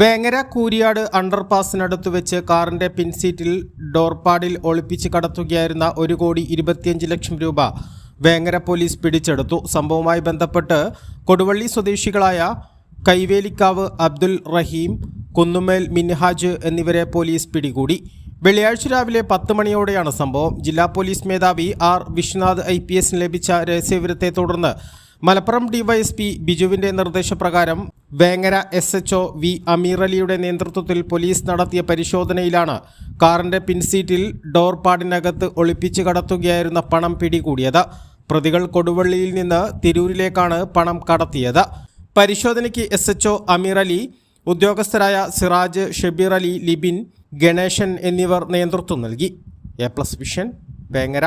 വേങ്ങര കൂരിയാട് അണ്ടർപാസിനടുത്ത് വെച്ച് കാറിന്റെ പിൻസീറ്റിൽ ഡോർപാഡിൽ ഒളിപ്പിച്ച് കടത്തുകയായിരുന്ന ഒരു കോടി ഇരുപത്തിയഞ്ച് ലക്ഷം രൂപ വേങ്ങര പോലീസ് പിടിച്ചെടുത്തു. സംഭവവുമായി ബന്ധപ്പെട്ട് കൊടുവള്ളി സ്വദേശികളായ കൈവേലിക്കാവ് അബ്ദുൽ റഹീം കുന്നുമേൽ മിൻഹാജ് എന്നിവരെ പോലീസ് പിടികൂടി. വെള്ളിയാഴ്ച രാവിലെ പത്ത് മണിയോടെയാണ് സംഭവം. ജില്ലാ പോലീസ് മേധാവി ആർ വിശ്വനാഥ് ഐ ലഭിച്ച രഹസ്യവിവരത്തെ തുടർന്ന് മലപ്പുറം ഡിവൈഎസ്പി ബിജുവിന്റെ നിർദ്ദേശപ്രകാരം Vengara S H V Ameer അലിയുടെ നേതൃത്വത്തിൽ പോലീസ് നടത്തിയ പരിശോധനയിലാണ് കാറിന്റെ പിൻസീറ്റിൽ ഡോർ പാഡിനകത്ത് ഒളിപ്പിച്ച് കടത്തുകയായിരുന്ന പണം പിടികൂടിയത്. പ്രതികൾ കൊടുവള്ളിയിൽ നിന്ന് തിരൂരിലേക്കാണ് പണം കടത്തിയത്. പരിശോധനയ്ക്ക് എസ് എച്ച് അമീർ അലി ഉദ്യോഗസ്ഥരായ സിറാജ് ഷബീർ അലി ലിബിൻ ഗണേശൻ എന്നിവർ നേതൃത്വം നൽകി. A plus vision Vengara.